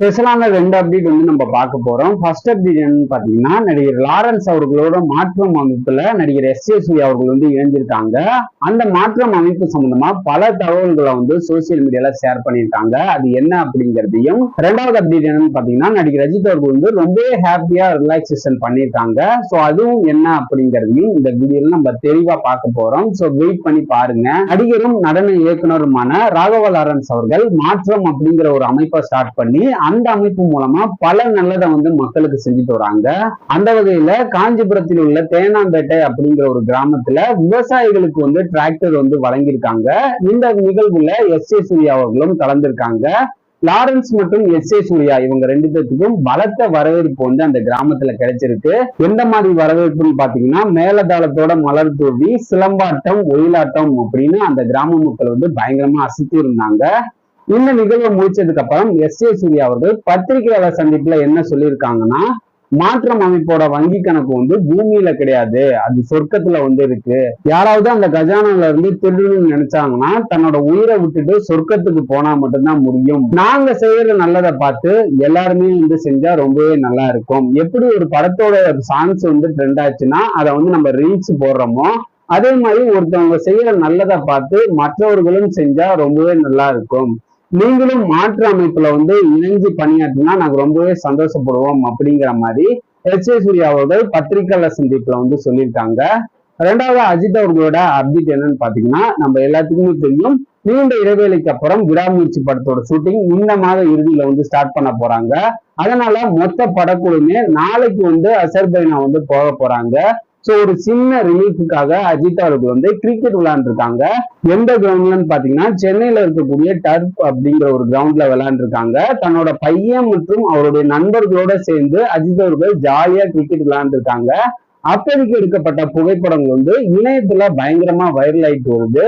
ஸ்பெஷலான ரெண்டு அப்டேட் வந்து நம்ம பார்க்க போறோம். ஃபர்ஸ்ட் அப்டேட் என்னன்னு பாத்தீங்கன்னா நடிகர் லாரன்ஸ் அவர்களோட மாற்றம் அமைப்புல நடிகர் எஸ் ஏ அவர்கள் வந்து இணைஞ்சிருக்காங்க. அந்த மாற்றம் அமைப்பு சம்பந்தமா பல தகவல்களை வந்து சோசியல் மீடியால ஷேர் பண்ணியிருக்காங்க. அது என்ன அப்படிங்கிறதையும். ரெண்டாவது அப்டேட் என்னன்னு பாத்தீங்கன்னா நடிகர் ரஜித் அவர்கள் வந்து ரொம்பவே ஹாப்பியா ரிலாக்ஸேஷன் பண்ணியிருக்காங்க. ஸோ அதுவும் என்ன அப்படிங்கிறதையும் இந்த வீடியோல நம்ம தெளிவா பார்க்க போறோம். ஸோ வெயிட் பண்ணி பாருங்க. நடிகரும் நடன இயக்குனருமான ராகவ லாரன்ஸ் அவர்கள் மாற்றம் அப்படிங்கிற ஒரு அமைப்பை ஸ்டார்ட் பண்ணி அந்த அமைப்பு மூலமா பல நல்லதை வந்து மக்களுக்கு செஞ்சுட்டு வராங்க. அந்த வகையில காஞ்சிபுரத்தில் உள்ள தேனாம்பேட்டை அப்படிங்கிற ஒரு கிராமத்துல விவசாயிகளுக்கு வந்து டிராக்டர் வந்து வழங்கியிருக்காங்க. இந்த நிகழ்வுல எஸ் ஏ சூர்யா அவர்களும் கலந்திருக்காங்க. லாரன்ஸ் மற்றும் எஸ் ஏ சூர்யா இவங்க ரெண்டு பேத்துக்கும் பலத்த வரவேற்பு வந்து அந்த கிராமத்துல கிடைச்சிருக்கு. எந்த மாதிரி வரவேற்புன்னு பாத்தீங்கன்னா மேலதாளத்தோட மலர் தூவி சிலம்பாட்டம் ஒயிலாட்டம் அப்படின்னு அந்த கிராம மக்கள் வந்து பயங்கரமா அசத்தி இருந்தாங்க இந்த நிகழ்வை முடிச்சதுக்கு அப்புறம் எஸ் ஏ சூர்யா அவர்கள் பத்திரிகையாளர் சந்திப்புல என்ன சொல்லியிருக்காங்கன்னா மாற்றம் அமைப்போட வங்கி கணக்கு வந்து பூமியில கிடையாது. அது சொர்க்கத்துல வந்து இருக்கு. யாராவது அந்த கஜானால இருந்து திருடணும்னு நினைச்சாங்கன்னா தன்னோட உயிரை விட்டுட்டு சொர்க்கத்துக்கு போனா மட்டும்தான் முடியும். நாங்க செய்யற நல்லதை பார்த்து எல்லாருமே வந்து செஞ்சா ரொம்பவே நல்லா இருக்கும். எப்படி ஒரு படத்தோட சாங்ஸ் வந்து ட்ரெண்ட் ஆச்சுன்னா அதை வந்து நம்ம ரீல்ஸ் போடுறோமோ அதே மாதிரி ஒருத்தவங்க செய்யற நல்லதை பார்த்து மற்றவர்களும் செஞ்சா ரொம்பவே நல்லா இருக்கும். நீங்களும் மாற்று அமைப்புல வந்து இணைஞ்சு பணியாற்றினா நாங்க ரொம்பவே சந்தோஷப்படுவோம் அப்படிங்கிற மாதிரி எஸ் ஏ சூர்யா அவர்கள் பத்திரிகையாளர் சந்திப்புல வந்து சொல்லியிருக்காங்க. ரெண்டாவது அஜித் அவர்களோட அப்டேட் என்னன்னு பாத்தீங்கன்னா நம்ம எல்லாத்துக்குமே தெரியும். நீண்ட இடைவேளைக்கு அப்புறம் விடாமுயற்சி படத்தோட ஷூட்டிங் இந்த மாத இறுதியில வந்து ஸ்டார்ட் பண்ண போறாங்க. அதனால மொத்த படக்குழுமே நாளைக்கு வந்து அசர்பைனா வந்து போக போறாங்க. ஸோ ஒரு சின்ன ரிலீஃபுக்காக அஜித் அவர்கள் வந்து கிரிக்கெட் விளையாண்டுருக்காங்க. எந்த கிரவுண்ட்லன்னு பாத்தீங்கன்னா சென்னையில இருக்கக்கூடிய டர்ப் அப்படிங்கிற ஒரு கிரவுண்ட்ல விளையாண்டுருக்காங்க. தன்னோட பையன் மற்றும் அவருடைய நண்பர்களோட சேர்ந்து அஜித் அவர்கள் ஜாலியா கிரிக்கெட் விளையாண்டுருக்காங்க. அப்போதைக்கு எடுக்கப்பட்ட புகைப்படங்கள் வந்து இணையத்துல பயங்கரமா வைரல் ஆயிட்டு வருது.